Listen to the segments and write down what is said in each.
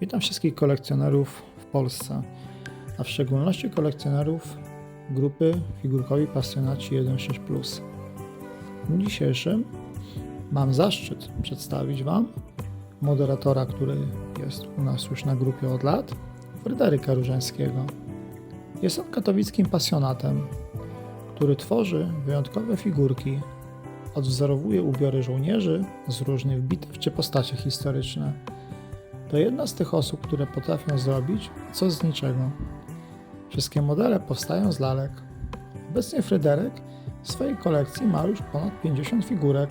Witam wszystkich kolekcjonerów w Polsce, a w szczególności kolekcjonerów grupy Figurkowi Pasjonaci 1.6+. W dniu dzisiejszym mam zaszczyt przedstawić Wam moderatora, który jest u nas już na grupie od lat, Fryderyka Różańskiego. Jest on katowickim pasjonatem, który tworzy wyjątkowe figurki, odwzorowuje ubiory żołnierzy z różnych bitew czy postacie historyczne. To jedna z tych osób, które potrafią zrobić coś z niczego. Wszystkie modele powstają z lalek. Obecnie Fryderyk w swojej kolekcji ma już ponad 50 figurek.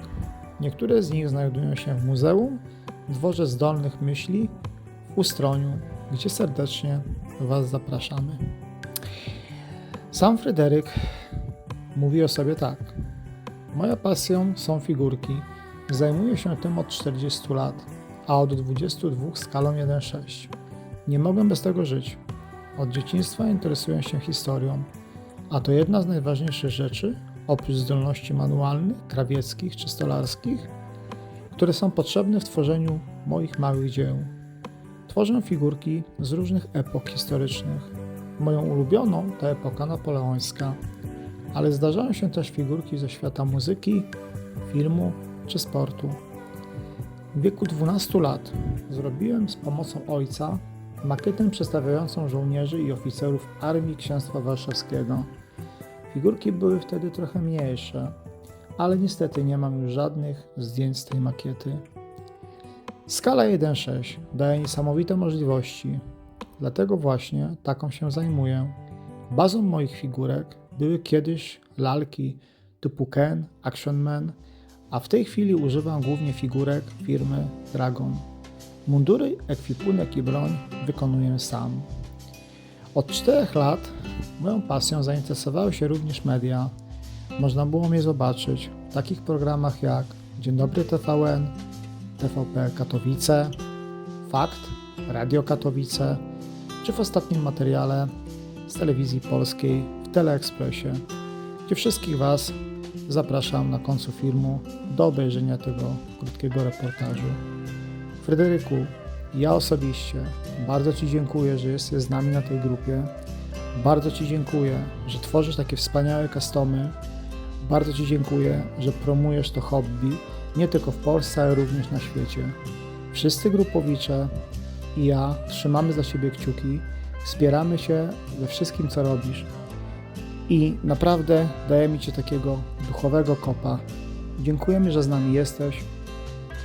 Niektóre z nich znajdują się w muzeum, dworze zdolnych myśli w Ustroniu, gdzie serdecznie Was zapraszamy. Sam Fryderyk mówi o sobie tak. Moja pasją są figurki. Zajmuję się tym od 40 lat, a od 22 skalą 1.6. Nie mogłem bez tego żyć. Od dzieciństwa interesuję się historią, a to jedna z najważniejszych rzeczy, oprócz zdolności manualnych, krawieckich czy stolarskich, które są potrzebne w tworzeniu moich małych dzieł. Tworzę figurki z różnych epok historycznych. Moją ulubioną to epoka napoleońska, ale zdarzają się też figurki ze świata muzyki, filmu czy sportu. W wieku 12 lat zrobiłem z pomocą ojca makietę przedstawiającą żołnierzy i oficerów Armii Księstwa Warszawskiego. Figurki były wtedy trochę mniejsze, ale niestety nie mam już żadnych zdjęć z tej makiety. Skala 1.6 daje niesamowite możliwości, dlatego właśnie taką się zajmuję. Bazą moich figurek były kiedyś lalki typu Ken, Action Man, a w tej chwili używam głównie figurek firmy Dragon. Mundury, ekwipunek i broń wykonuję sam. Od 4 lat moją pasją zainteresowały się również media. Można było mnie zobaczyć w takich programach jak Dzień Dobry TVN, TVP Katowice, Fakt, Radio Katowice, czy w ostatnim materiale z telewizji polskiej w Teleekspresie, gdzie wszystkich Was zapraszam na końcu filmu do obejrzenia tego krótkiego reportażu. Fryderyku, ja osobiście bardzo Ci dziękuję, że jesteś z nami na tej grupie. Bardzo Ci dziękuję, że tworzysz takie wspaniałe customy. Bardzo Ci dziękuję, że promujesz to hobby nie tylko w Polsce, ale również na świecie. Wszyscy grupowicze i ja trzymamy za Ciebie kciuki, wspieramy się we wszystkim, co robisz. I naprawdę dajemy Ci takiego duchowego kopa. Dziękujemy, że z nami jesteś.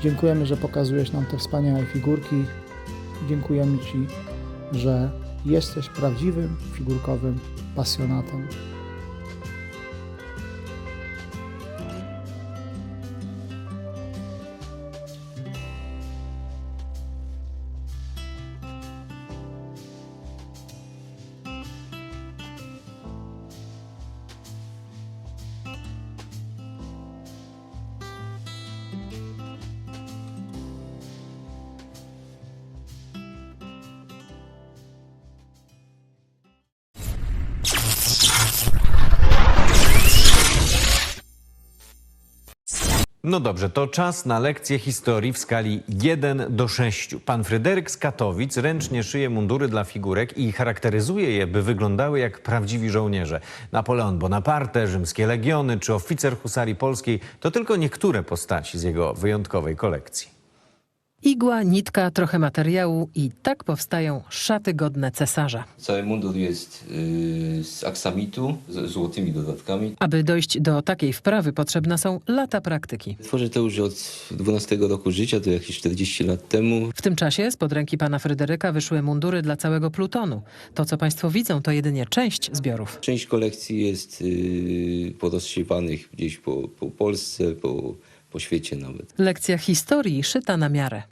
Dziękujemy, że pokazujesz nam te wspaniałe figurki. Dziękujemy Ci, że jesteś prawdziwym figurkowym pasjonatem. No dobrze, to czas na lekcję historii w skali 1 do 6. Pan Fryderyk z Katowic ręcznie szyje mundury dla figurek i charakteryzuje je, by wyglądały jak prawdziwi żołnierze. Napoleon Bonaparte, rzymskie legiony czy oficer husarii polskiej to tylko niektóre postaci z jego wyjątkowej kolekcji. Igła, nitka, trochę materiału i tak powstają szaty godne cesarza. Cały mundur jest y, z aksamitu, z złotymi dodatkami. Aby dojść do takiej wprawy potrzebne są lata praktyki. Tworzę to już od 12 roku życia, to jakieś 40 lat temu. W tym czasie spod ręki pana Fryderyka wyszły mundury dla całego plutonu. To, co państwo widzą, to jedynie część zbiorów. Część kolekcji jest y, porozsiewanych gdzieś po, po Polsce, po, po świecie nawet. Lekcja historii szyta na miarę.